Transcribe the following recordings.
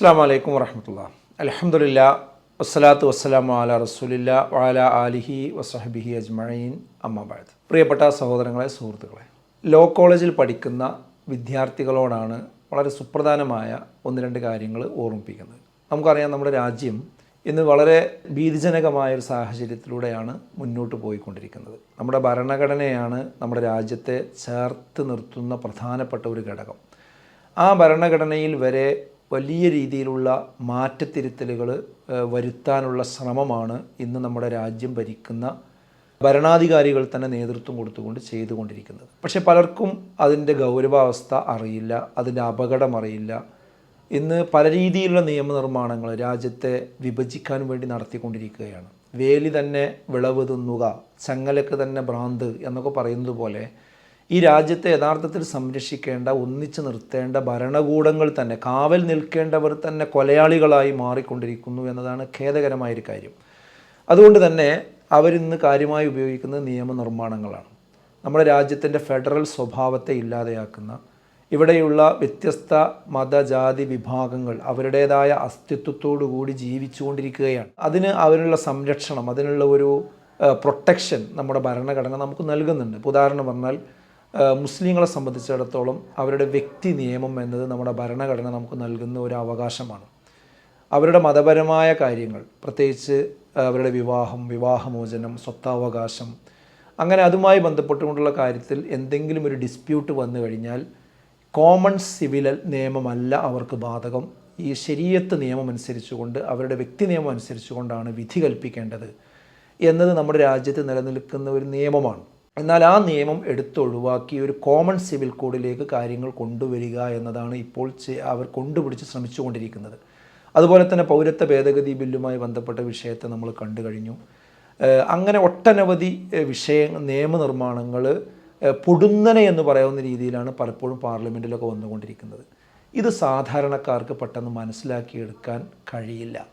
അസ്സാം വലൈക്കും വർഹമത്തുള്ള അലഹമുല്ല വസ്സലാത്തു വസ്സലാമു അല റസൂലില്ല വാല ആലിഹി വസഹബിഹി അജ്മഴീൻ അമ്മാബാദ് പ്രിയപ്പെട്ട സഹോദരങ്ങളെ സുഹൃത്തുക്കളെ ലോ കോളേജിൽ പഠിക്കുന്ന വിദ്യാർത്ഥികളോടാണ് വളരെ സുപ്രധാനമായ ഒന്ന് രണ്ട് കാര്യങ്ങൾ ഓർമ്മിപ്പിക്കുന്നത്. നമുക്കറിയാം നമ്മുടെ രാജ്യം ഇന്ന് വളരെ ഭീതിജനകമായ ഒരു സാഹചര്യത്തിലൂടെയാണ് മുന്നോട്ട് പോയിക്കൊണ്ടിരിക്കുന്നത്. നമ്മുടെ ഭരണഘടനയാണ് നമ്മുടെ രാജ്യത്തെ ചേർത്ത് നിർത്തുന്ന പ്രധാനപ്പെട്ട ഒരു ഘടകം. ആ ഭരണഘടനയിൽ വരെ വലിയ രീതിയിലുള്ള മാറ്റത്തിരുത്തലുകൾ വരുത്താനുള്ള ശ്രമമാണ് ഇന്ന് നമ്മുടെ രാജ്യം ഭരിക്കുന്ന ഭരണാധികാരികൾ തന്നെ നേതൃത്വം കൊടുത്തുകൊണ്ട് ചെയ്തുകൊണ്ടിരിക്കുന്നത്. പക്ഷേ പലർക്കും അതിന്റെ ഗൗരവാവസ്ഥ അറിയില്ല അതിന്റെ അപകടം അറിയില്ല. ഇന്ന് പല രീതിയിലുള്ള നിയമനിർമ്മാണങ്ങൾ രാജ്യത്തെ വിഭജിക്കാൻ വേണ്ടി നടത്തിക്കൊണ്ടിരിക്കുകയാണ്. വേലി തന്നെ വിളവ് തിന്നുക ചങ്ങലക്ക് തന്നെ ഭ്രാന്ത് എന്നൊക്കെ പറയുന്നത് പോലെ ഈ രാജ്യത്തെ യഥാർത്ഥത്തിൽ സംരക്ഷിക്കേണ്ട ഒന്നിച്ചു നിർത്തേണ്ട ഭരണകൂടങ്ങൾ തന്നെ കാവൽ നിൽക്കേണ്ടവർ തന്നെ കൊലയാളികളായി മാറിക്കൊണ്ടിരിക്കുന്നു എന്നതാണ് ഖേദകരമായൊരു കാര്യം. അതുകൊണ്ട് തന്നെ അവരിന്ന് കാര്യമായി ഉപയോഗിക്കുന്നത് നിയമനിർമ്മാണങ്ങളാണ് നമ്മുടെ രാജ്യത്തിന്റെ ഫെഡറൽ സ്വഭാവത്തെ ഇല്ലാതെയാക്കുന്ന ഇവിടെയുള്ള വ്യത്യസ്ത മതജാതി വിഭാഗങ്ങൾ അവരുടേതായ അസ്തിത്വത്തോടു കൂടി ജീവിച്ചുകൊണ്ടിരിക്കുകയാണ്. അതിന് അവനുള്ള സംരക്ഷണം അതിനുള്ള ഒരു പ്രൊട്ടക്ഷൻ നമ്മുടെ ഭരണഘടന നമുക്ക് നൽകുന്നുണ്ട്. ഉദാഹരണം പറഞ്ഞാൽ മുസ്ലിങ്ങളെ സംബന്ധിച്ചിടത്തോളം അവരുടെ വ്യക്തി നിയമം എന്നത് നമ്മുടെ ഭരണഘടന നമുക്ക് നൽകുന്ന ഒരു അവകാശമാണ്. അവരുടെ മതപരമായ കാര്യങ്ങൾ പ്രത്യേകിച്ച് അവരുടെ വിവാഹം വിവാഹമോചനം സ്വത്താവകാശം അങ്ങനെ അതുമായി ബന്ധപ്പെട്ടുകൊണ്ടുള്ള കാര്യത്തിൽ എന്തെങ്കിലും ഒരു ഡിസ്പ്യൂട്ട് വന്നു കഴിഞ്ഞാൽ കോമൺ സിവിൽ നിയമമല്ല അവർക്ക് ബാധകം. ഈ ശരീരത്ത് നിയമം അനുസരിച്ചുകൊണ്ട് അവരുടെ വ്യക്തി നിയമം അനുസരിച്ചുകൊണ്ടാണ് വിധി കൽപ്പിക്കേണ്ടത്. എന്നത് നമ്മുടെ രാജ്യത്ത് നിലനിൽക്കുന്ന ഒരു നിയമമാണ്. എന്നാൽ ആ നിയമം എടുത്തൊഴിവാക്കി ഒരു കോമൺ സിവിൽ കോഡിലേക്ക് കാര്യങ്ങൾ കൊണ്ടുവരിക എന്നതാണ് ഇപ്പോൾ അവർ കൊണ്ടുപിടിച്ച് ശ്രമിച്ചുകൊണ്ടിരിക്കുന്നത്. അതുപോലെ തന്നെ പൗരത്വ ഭേദഗതി ബില്ലുമായി ബന്ധപ്പെട്ട വിഷയത്തെ നമ്മൾ കണ്ടു കഴിഞ്ഞു. അങ്ങനെ ഒട്ടനവധി വിഷയ നിയമനിർമ്മാണങ്ങൾ പൊടുന്നനെ എന്ന് പറയാവുന്ന രീതിയിലാണ് പലപ്പോഴും പാർലമെന്റിലൊക്കെ വന്നുകൊണ്ടിരിക്കുന്നത്. ഇത് സാധാരണക്കാർക്ക് പെട്ടെന്ന് മനസ്സിലാക്കിയെടുക്കാൻ കഴിയില്ല.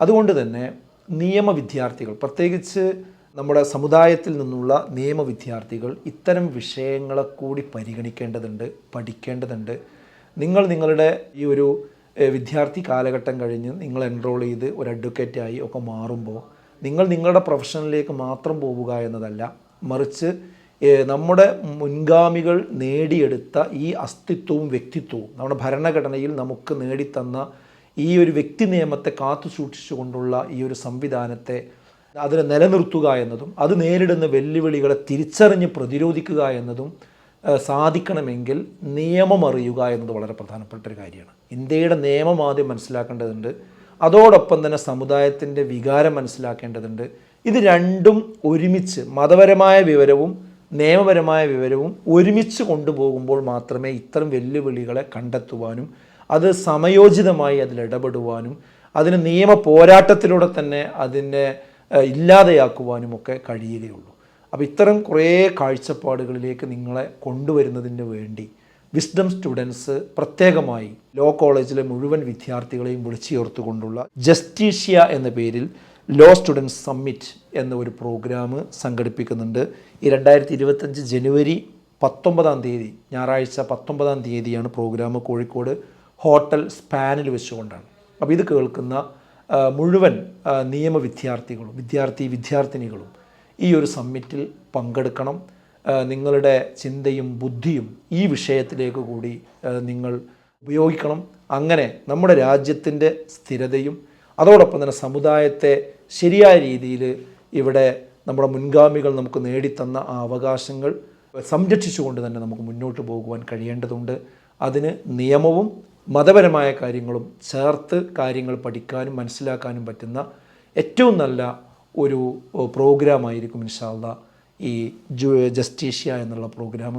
അതുകൊണ്ട് തന്നെ നിയമ വിദ്യാർത്ഥികൾ പ്രത്യേകിച്ച് നമ്മുടെ സമുദായത്തിൽ നിന്നുള്ള നിയമ വിദ്യാർത്ഥികൾ ഇത്തരം വിഷയങ്ങളെ കൂടി പരിഗണിക്കേണ്ടതുണ്ട് പഠിക്കേണ്ടതുണ്ട്. നിങ്ങൾ നിങ്ങളുടെ ഈ ഒരു വിദ്യാർത്ഥി കാലഘട്ടം കഴിഞ്ഞ് നിങ്ങൾ എൻറോൾ ചെയ്ത് ഒരു അഡ്വക്കേറ്റായി ഒക്കെ മാറുമ്പോൾ നിങ്ങൾ നിങ്ങളുടെ പ്രൊഫഷനിലേക്ക് മാത്രം പോവുക എന്നതല്ല മറിച്ച് നമ്മുടെ മുൻഗാമികൾ നേടിയെടുത്ത ഈ അസ്തിത്വവും വ്യക്തിത്വവും നമ്മുടെ ഭരണഘടനയിൽ നമുക്ക് നേടിത്തന്ന ഈ ഒരു വ്യക്തി നിയമത്തെ കാത്തു സൂക്ഷിച്ചുകൊണ്ടുള്ള ഈ ഒരു സംവിധാനത്തെ അതിനെ നിലനിർത്തുക എന്നതും അത് നേരിടുന്ന വെല്ലുവിളികളെ തിരിച്ചറിഞ്ഞ് പ്രതിരോധിക്കുക എന്നതും സാധിക്കണമെങ്കിൽ നിയമം അറിയുക എന്നത് വളരെ പ്രധാനപ്പെട്ട ഒരു കാര്യമാണ്. ഇന്ത്യയുടെ നിയമം ആദ്യം മനസ്സിലാക്കേണ്ടതുണ്ട്. അതോടൊപ്പം തന്നെ സമുദായത്തിന്റെ വികാരം മനസ്സിലാക്കേണ്ടതുണ്ട്. ഇത് രണ്ടും ഒരുമിച്ച് മതപരമായ വിവരവും നിയമപരമായ വിവരവും ഒരുമിച്ച് കൊണ്ടുപോകുമ്പോൾ മാത്രമേ ഇത്തരം വെല്ലുവിളികളെ കണ്ടെത്തുവാനും അത് സമയോചിതമായി അതിൽ ഇടപെടുവാനും അതിന് നിയമ പോരാട്ടത്തിലൂടെ തന്നെ അതിനെ ഇല്ലാതെയാക്കുവാനുമൊക്കെ കഴിയുകയുള്ളൂ. അപ്പോൾ ഇത്തരം കുറേ കാഴ്ചപ്പാടുകളിലേക്ക് നിങ്ങളെ കൊണ്ടുവരുന്നതിന് വേണ്ടി വിസ്ഡം സ്റ്റുഡൻസ് പ്രത്യേകമായി ലോ കോളേജിലെ മുഴുവൻ വിദ്യാർത്ഥികളെയും വിളിച്ചു ചേർത്തുകൊണ്ടുള്ള ജസ്റ്റീഷ്യ എന്ന പേരിൽ ലോ സ്റ്റുഡൻസ് സമ്മിറ്റ് എന്ന ഒരു പ്രോഗ്രാം സംഘടിപ്പിക്കുന്നുണ്ട്. ഈ രണ്ടായിരത്തി ഇരുപത്തഞ്ച് ജനുവരി പത്തൊമ്പതാം തീയതി ഞായറാഴ്ച പത്തൊമ്പതാം തീയതിയാണ് പ്രോഗ്രാം കോഴിക്കോട് ഹോട്ടൽ സ്പാനിൽ വെച്ചുകൊണ്ടാണ്. അപ്പോൾ ഇത് കേൾക്കുന്ന മുഴുവൻ നിയമ വിദ്യാർത്ഥികളും വിദ്യാർത്ഥി വിദ്യാർത്ഥിനികളും ഈ ഒരു സമ്മിറ്റിൽ പങ്കെടുക്കണം. നിങ്ങളുടെ ചിന്തയും ബുദ്ധിയും ഈ വിഷയത്തിലേക്ക് കൂടി നിങ്ങൾ ഉപയോഗിക്കണം. അങ്ങനെ നമ്മുടെ രാജ്യത്തിന്റെ സ്ഥിരതയും അതോടൊപ്പം തന്നെ സമുദായത്തെ ശരിയായ രീതിയിൽ ഇവിടെ നമ്മുടെ മുൻഗാമികൾ നമുക്ക് നേടിത്തന്ന ആ അവകാശങ്ങൾ സംരക്ഷിച്ചുകൊണ്ട് തന്നെ നമുക്ക് മുന്നോട്ട് പോകുവാൻ കഴിയേണ്ടതുണ്ട്. അതിന് നിയമവും മതപരമായ കാര്യങ്ങളും ചേർത്ത് കാര്യങ്ങൾ പഠിക്കാനും മനസ്സിലാക്കാനും പറ്റുന്ന ഏറ്റവും നല്ല ഒരു പ്രോഗ്രാമായിരിക്കും ഇൻഷാല്ല ഈ ജു ജസ്റ്റീഷ്യ എന്നുള്ള പ്രോഗ്രാം.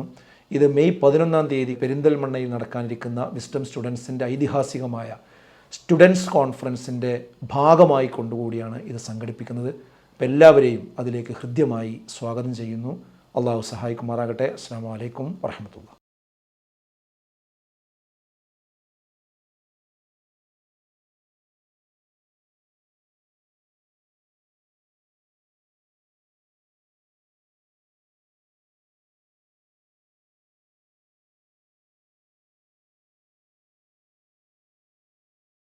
ഇത് മെയ് പതിനൊന്നാം തീയതി പെരിന്തൽമണ്ണയിൽ നടക്കാനിരിക്കുന്ന വിസ്റ്റം സ്റ്റുഡൻസിന്റെ ഐതിഹാസികമായ സ്റ്റുഡൻസ് കോൺഫറൻസിന്റെ ഭാഗമായി കൊണ്ടുകൂടിയാണ് ഇത് സംഘടിപ്പിക്കുന്നത്. അപ്പോൾ എല്ലാവരെയും അതിലേക്ക് ഹൃദ്യമായി സ്വാഗതം ചെയ്യുന്നു. അള്ളാഹു സഹായിക്കുമാറാകട്ടെ. അസ്സാം വലൈക്കും വർഹമത്തുള്ള